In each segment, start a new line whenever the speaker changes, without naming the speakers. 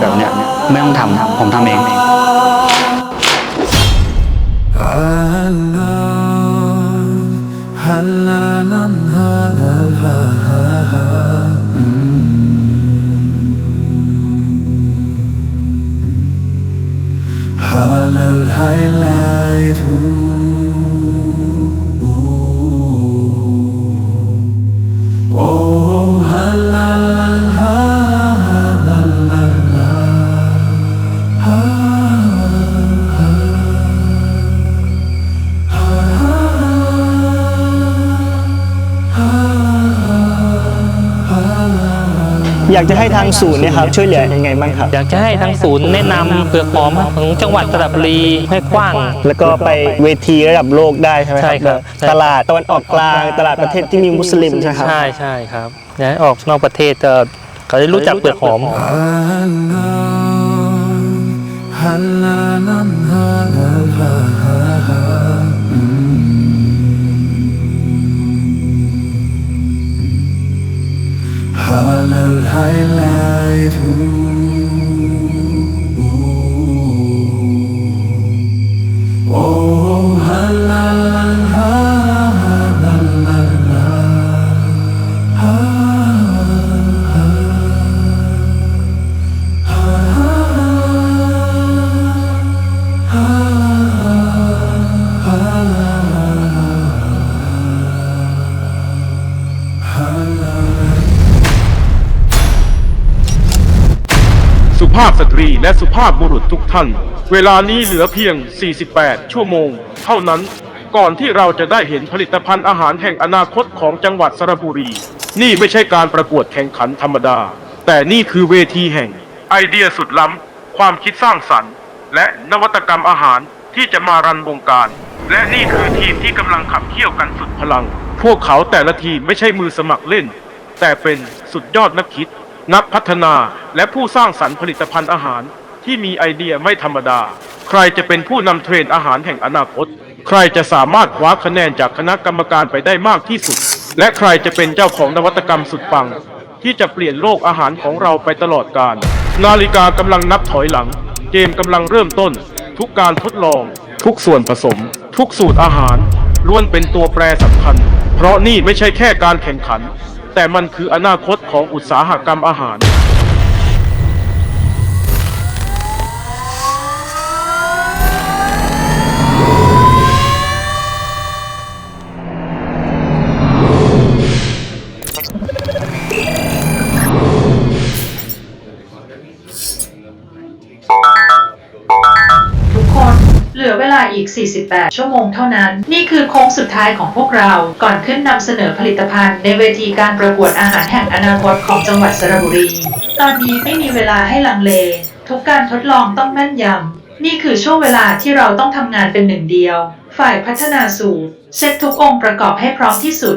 แบบเนี้ยไม่ต้องทำผมทำเอง
อยากจะให้ทางศูนย์เนี่ยครับช่วยเหลือยังไงบ้างครับ
อยากจะให้ทางศูนย์แนะนำเปลือกหอมของจังหวัดสระบุรีให้กว้าง
แล้วก็ไปเวทีระดับโลกได้ใช่ไหมค
ใช่
รับ
ครับใช่
ตลาดตะวันออกกลางตลาดประเทศที่มีมุสลิมใช่ไหมครับ
ใช่ใช่ครับอยากให้ออกนอกประเทศจะเขาได้รู้จักเปลือกหอม
สุ ภาพสตรีและสุภาพบุรุษทุกท่าน เวลานี้เหลือเพียง 48 ชั่วโมง เท่านั้นก่อนที่เราจะได้เห็นผลิตภัณฑ์อาหารแห่งอนาคตของจังหวัดสระบุรี นี่ไม่ใช่การประกวดแข่งขันธรรมดา แต่นี่คือเวทีแห่ง ไอเดียสุดล้ำ ความคิดสร้างสรรค์ และนวัตกรรมอาหารที่จะมารันวงการ และนี่คือทีมที่กำลังขับเคี่ยวกันสุดพลัง พวกเขาแต่ละทีมไม่ใช่มือสมัครเล่น แต่เป็นสุดยอดนักคิด นักพัฒนาและผู้สร้างสรรค์ผลิตภัณฑ์อาหารที่มีไอเดียไม่ธรรมดา ใครจะเป็นผู้นำเทรนด์อาหารแห่งอนาคต ใครจะสามารถคว้าคะแนนจากคณะกรรมการไปได้มากที่สุด และใครจะเป็นเจ้าของนวัตกรรมสุดปัง ที่จะเปลี่ยนโลกอาหารของเราไปตลอดกาล นาฬิกากำลังนับถอยหลัง เกมกำลังเริ่มต้น ทุกการทดลอง ทุกส่วนผสม ทุกสูตรอาหารล้วนเป็นตัวแปรสำคัญ เพราะนี่ไม่ใช่แค่การแข่งขัน แต่มันคืออนาคตของอุตสาหกรรมอาหาร
เหลือเวลาอีก 48 ชั่วโมงเท่านั้น นี่คือโค้งสุดท้ายของพวกเรา ก่อนขึ้นนำเสนอผลิตภัณฑ์ ในเวทีการประกวดอาหารแห่งอนาคตของจังหวัดสระบุรี ตอนนี้ไม่มีเวลาให้ลังเล ทุกการทดลองต้องแม่นยำ นี่คือช่วงเวลาที่เราต้องทำงานเป็นหนึ่งเดียว ฝ่ายพัฒนาสูตร เซตทุกองค์ประกอบให้พร้อมที่สุด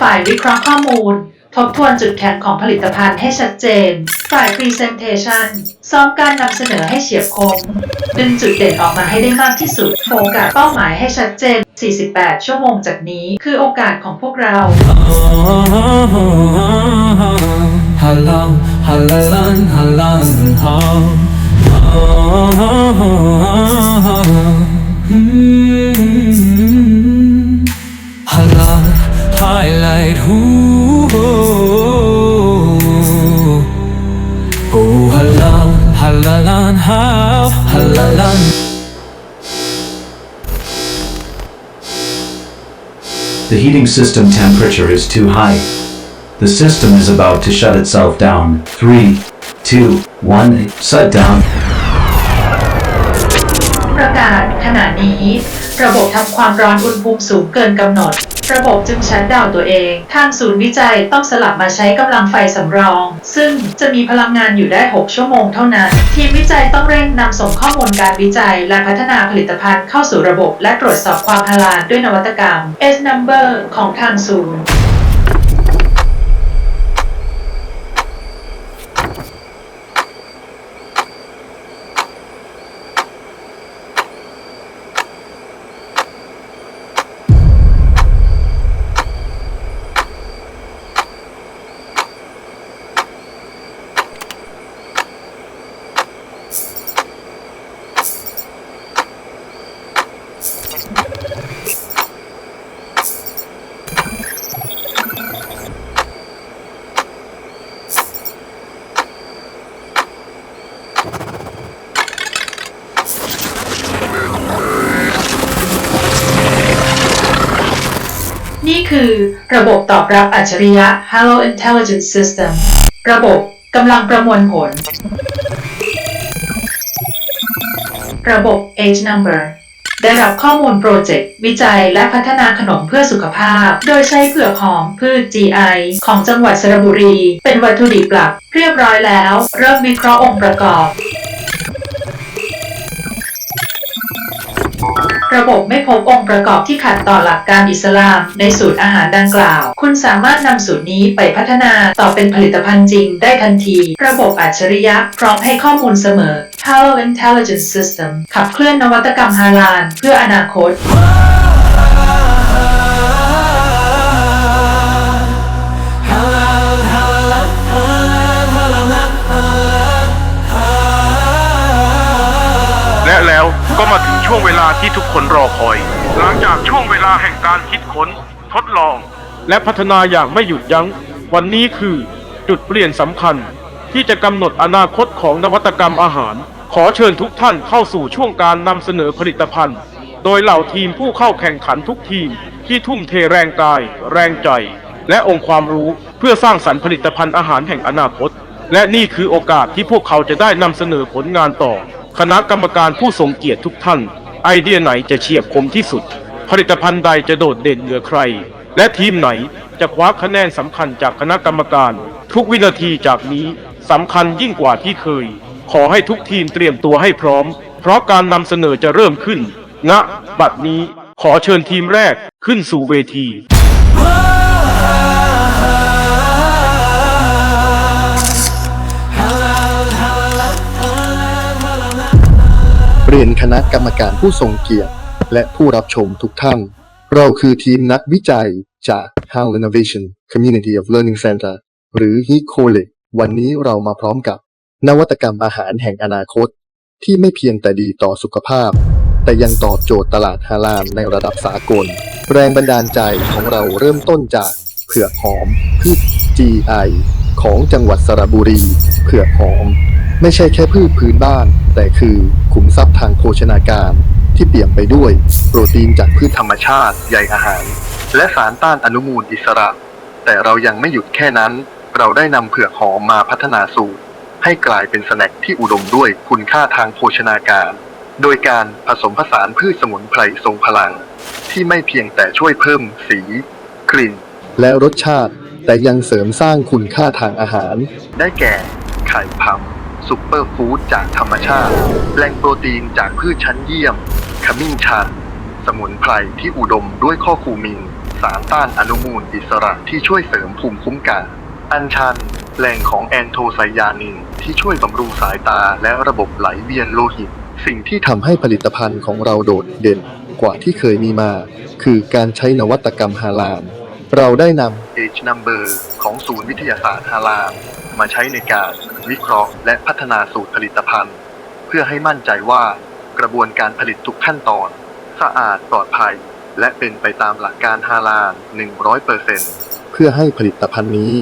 ฝ่ายวิเคราะห์ข้อมูล ทบทวนจุดแข็งของผลิตภัณฑ์ให้ชัดเจน ฝ่าย Presentation ซ้อมการนำเสนอให้เฉียบคม ดึงจุดเด่นออกมาให้ได้มากที่สุด โฟกัสเป้าหมายให้ชัดเจน 48 ชั่วโมงจากนี้คือโอกาสของพวกเรา
Halal, halalan, halan, ha. Mm. Halal, highlight, who? Oh, halal, halalan, ha, halalan.
The heating system temperature is too high. The system is about to shut itself down. 3, 2, 1, shut down.
ประกาศขณะนี้ ระบบทำความร้อนอุณหภูมิสูงเกินกำหนด ระบบจึงชัดดาวตัวเอง ทางศูนย์วิจัยต้องสลับมาใช้กำลังไฟสำรอง ซึ่งจะมีพลังงานอยู่ได้ 6 ชั่วโมงเท่านั้น ทีมวิจัยต้องเร่งนำส่งข้อมูลการวิจัย และพัฒนาผลิตภัณฑ์เข้าสู่ระบบ และตรวจสอบความพาลานด้วยนวัตกรรม S number ของทางศูนย์ คือระบบตอบรับอัจฉริยะ Hello Intelligence System ระบบกำลังประมวลผล ระบบ Age Number ได้รับข้อมูลโปรเจกต์ วิจัยและพัฒนาขนมเพื่อสุขภาพ โดยใช้เผือกหอมพืช GI ของจังหวัดสระบุรี เป็นวัตถุดิบหลัก เรียบร้อยแล้ว เริ่มวิเคราะห์องค์ประกอบ ระบบไม่พบองค์ประกอบที่ขัดต่อหลักการอิสลาม ในสูตรอาหารดังกล่าว คุณสามารถนำสูตรนี้ไปพัฒนาต่อเป็นผลิตภัณฑ์จริงได้ทันที ระบบอัจฉริยะพร้อมให้ข้อมูลเสมอ Hello Intelligence System ขับเคลื่อนนวัตกรรมฮาลาลเพื่ออนาคต
และแล้วก็มา ช่วงเวลาที่ทุกคนรอคอย หลังจากช่วงเวลาแห่งการคิดค้น ทดลอง และพัฒนาอย่างไม่หยุดยัง้ง วันนี้คือจุดเปลี่ยนสำคัญ ที่จะกำหนดอนาคตของนวัตกรรมอาหาร ขอเชิญทุกท่านเข้าสู่ช่วงการนำเสนอผลิตภัณฑ์ โดยเหล่าทีมผู้เข้าแข่งขันทุกทีม ที่ทุ่มเทแรงกาย แรงใจ และองค์ความรู้เพื่อสร้างสรรค์ผลิตภัณฑ์อาหารแห่งอนาคต และนี่คือโอกาสที่พวกเขาจะได้นำเสนอผลงานต่อ คณะกรรมการผู้ทรงเกียรติทุกท่าน ไอเดียไหนจะเฉียบคมที่สุด ผลิตภัณฑ์ใดจะโดดเด่นเหนือใคร และทีมไหนจะคว้าคะแนนสำคัญจากคณะกรรมการ ทุกวินาทีจากนี้สำคัญยิ่งกว่าที่เคย ขอให้ทุกทีมเตรียมตัวให้พร้อม เพราะการนำเสนอจะเริ่มขึ้นณบัดนี้ขอเชิญทีมแรกขึ้นสู่เวที
รียนคณะกรรมการผู้ทรงเกียรติ และผู้รับชมทุกท่าน เราคือทีมนักวิจัยจาก HAL Innovation Community of Learning Center หรือ h i c o l e วันนี้เรามาพร้อมกับ นวัตกรรมอาหารแห่งอนาคต ที่ไม่เพียงแต่ดีต่อสุขภาพ แต่ยังตอบโจทย์ตลาดฮาลาลในระดับสากล แรงบันดาลใจของเราเริ่มต้นจากเผือกหอมพืช GI ของจังหวัดสระบุรี เผือกหอม ไม่ใช่แค่พืชพื้นบ้าน แต่คือขุมทรัพย์ทางโภชนาการ ที่เปี่ยมไปด้วย โปรตีนจากพืชธรรมชาติใยอาหาร และสารต้านอนุมูลอิสระ แต่เรายังไม่หยุดแค่นั้น เราได้นำเผือกหอมมาพัฒนาสูตร ให้กลายเป็นสแน็คที่อุดมด้วยคุณค่าทางโภชนาการ โดยการผสมผสานพืชสมุนไพรทรงพลัง ที่ไม่เพียงแต่ช่วยเพิ่มสี กลิ่น และรสชาติ แต่ยังเสริมสร้างคุณค่าทางอาหาร ได้แก่ไข่พัม ซุปเปอร์ฟู้ดจากธรรมชาติ แหล่งโปรตีนจากพืชชั้นเยี่ยม ขมิ้นชัน สมุนไพรที่อุดมด้วยข้อคูมิน สารต้านอนุมูลอิสระที่ช่วยเสริมภูมิคุ้มกัน อัญชัน แหล่งของแอนโทไซยานินที่ช่วยบำรุงสายตาและระบบไหลเวียนโลหิต สิ่งที่ทำให้ผลิตภัณฑ์ของเราโดดเด่นกว่าที่เคยมีมา คือการใช้นวัตกรรมฮาลาล เราได้นำ Age Number ของศูนย์วิทยาศาสตร์ฮาลาลมาใช้ในการวิเคราะห์และพัฒนาสูตรผลิตภัณฑ์ เพื่อให้มั่นใจว่ากระบวนการผลิตทุกขั้นตอน สะอาดปลอดภัย และเป็นไปตามหลักการฮาลาล100%เพื่อให้ผลิตภัณฑ์นี้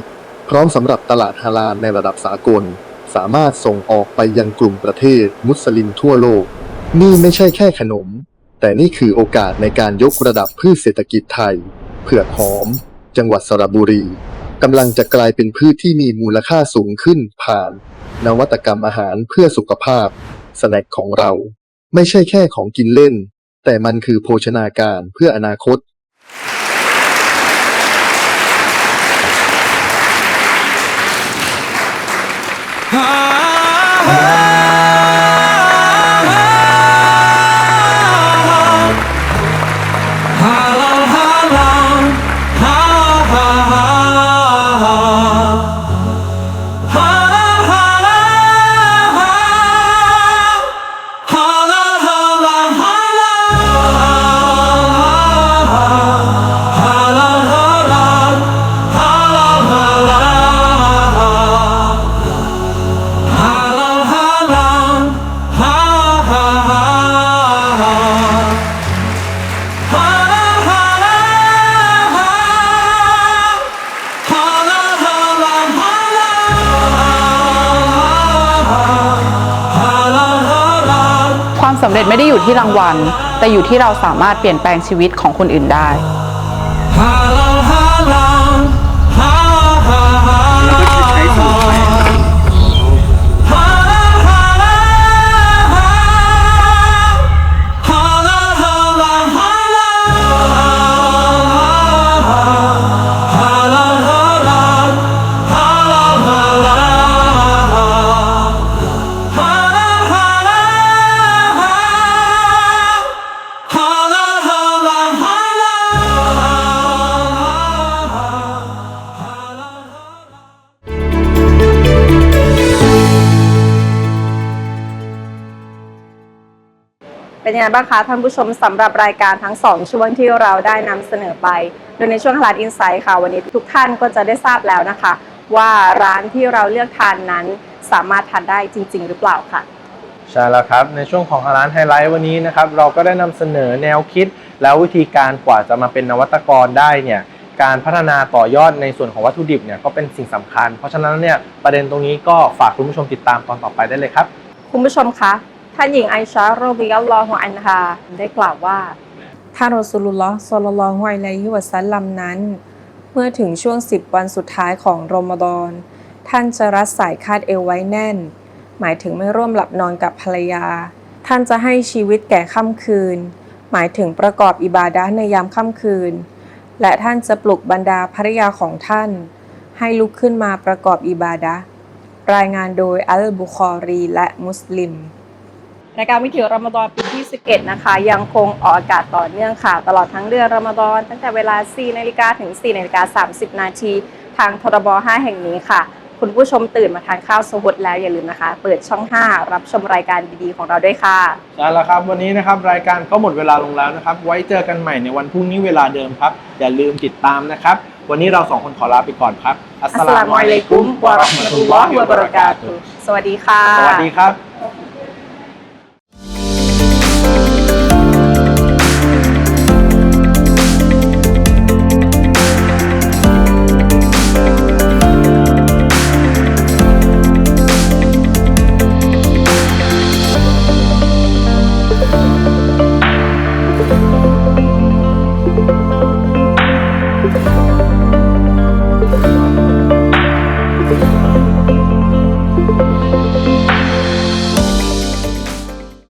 พร้อมสำหรับตลาดฮาลาลในระดับสากล สามารถส่งออกไปยังกลุ่มประเทศมุสลิมทั่วโลก นี่ไม่ใช่แค่ขนม แต่นี่คือโอกาสในการยกระดับพืชเศรษฐกิจไทย เผือกหอม จังหวัดสระบุรีกำลังจะกลายเป็นพืชที่มีมูลค่าสูงขึ้นผ่าน นวัตกรรมอาหารเพื่อสุขภาพ สแน็คของเรา ไม่ใช่แค่ของกินเล่น แต่มันคือโภชนาการเพื่ออนาคต
ควา ไม่ได้อยู่ที่รางวัล แต่อยู่ที่เราสามารถเปลี่ยนแปลงชีวิตของคนอื่นได้
ยังไงบ้างคะท่านผู้ชมสำหรับรายการทั้ง 2 ช่วงที่เราได้นำเสนอไป โดยในช่วงฮาลาดอินไซด์ค่ะ วันนี้ทุกท่านก็จะได้ทราบแล้วนะคะ ว่าร้านที่เราเลือกทานนั้นสามารถทานได้จริง ๆ หรือเปล่าค่ะ
ใช่แล้วครับ ในช่วงของร้านไฮไลท์วันนี้นะครับเราก็ได้นำเสนอแนวคิด แล้ววิธีการกว่าจะมาเป็นนวัตกรได้เนี่ยการพัฒนาต่อยอดในส่วนของวัตถุดิบเนี่ยก็เป็นสิ่งสำคัญ เพราะฉะนั้นเนี่ยประเด็นตรงนี้ก็ฝากคุณผู้ชมติดตามตอนต่อไปได้เลยครับ
คุณผู้ชมคะ ท่านหญิงไอชาโรบิยัลลอฮุอันฮาได้กล่าวว่าท่านรอซูลุลลอฮ์ศ็อลลลอฮุอะลัยฮิวะซัลลัมนั้น เมื่อถึงช่วง10วันสุดท้ายของรอมฎอนท่านจะรัดสายคาดเอวไว้แน่น หมายถึงไม่ร่วมหลับนอนกับภรรยา ท่านจะให้ชีวิตแก่ค่ำคืน หมายถึงประกอบอิบาดะในยามค่ำคืน และท่านจะปลุกบรรดาภรรยาของท่าน ให้ลุกขึ้นมาประกอบอิบาดะรายงานโดยอัลบุคอรีและมุสลิม รายการวิถีรอมฎอนปีที่ 11 นะคะ ยังคงออกอากาศต่อเนื่องค่ะ ตลอดทั้งเดือนรอมฎอนตั้งแต่เวลา 4 นาฬิกาถึง 4 นาฬิกา 30 นาทีทางทรบ 5 แห่งนี้ค่ะ คุณผู้ชมตื่นมาทานข้าวสวดแล้วอย่าลืมนะคะ เปิดช่อง 5 รับชมรายการดีๆของเราด้วยค่ะ
ใช่แล้วครับ วันนี้นะครับรายการก็หมดเวลาลงแล้วนะครับ ไว้เจอกันใหม่ในวันพรุ่งนี้เวลาเดิมครับ อย่าลืมติดตามนะครับ วันนี้เราสองคนขอลาไปก่อนครับ
อัสสลามุอะลัยกุมวะเราะห์มะตุลลอฮิวะบะเราะกาตุฮ์สวัสดีค่ะ
สวัสดีครับ